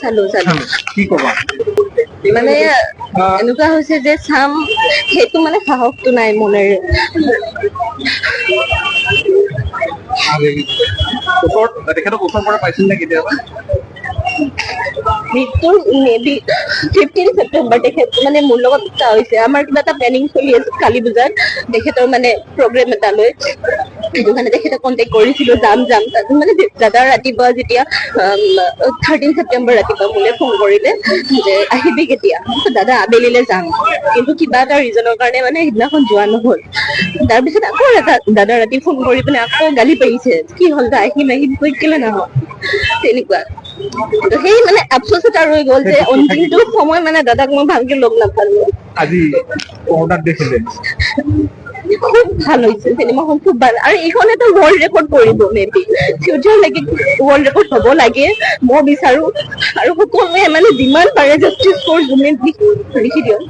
চালো চালো। কি কবা? মানে এনেকুৱা হৈছে যে চাম সেইটো মানে সাহসটো নাই মনেৰে। ওচৰত তেখেতক ওচৰৰ পৰা পাইছিল নে কেতিয়াবা? মৃত্যুৰ মেবি ফিফটিন ছেপ্টেম্বৰ তেখেত মানে মোৰ লগত কথা হৈছে আমাৰ কিবা এটা প্লেনিং চলি আছে কালী পূজাত তেখেতৰ মানে প্ৰগ্ৰেম এটা লৈ সেইটো কাৰণে তেখেতক কণ্টেক্ট কৰিছিলো যাম যাম। মানে দাদা ৰাতিপুৱা যেতিয়া থাৰ্টিন ছেপ্টেম্বৰ ৰাতিপুৱা মোলে ফোন কৰিলে যে আহিবি কেতিয়া? দাদা আবেলিলে যাম। কিন্তু কিবা এটা ৰিজনৰ কাৰণে মানে সেইদিনাখন যোৱা নহল। তাৰপিছত আকৌ এটা দাদা ৰাতি ফোন কৰি পিনে আকৌ গালি পাৰিছে কি হ'ল তই আহিম আহিম কৈ কেলে নাহ তেনেকুৱা। সেই মানে আফচোচ এটা ৰৈ গ'ল যে অন্তিমটো সময় মানে দাদাক মই ভালকে লগ নাপালো। আজি ভাল হৈছে চিনেমাখন খুব ভাল। আৰু এইখন এটা ৱৰ্ল্ড ৰেকৰ্ড কৰিব মেবি ফিউচাৰলৈকে ৱৰ্ল্ড ৰেকৰ্ড হ'ব লাগে মই বিচাৰো। আৰু সকলোৱে মানে যিমান পাৰে জাষ্টিছ ফৰ জুমেন লিখি দিয়ক।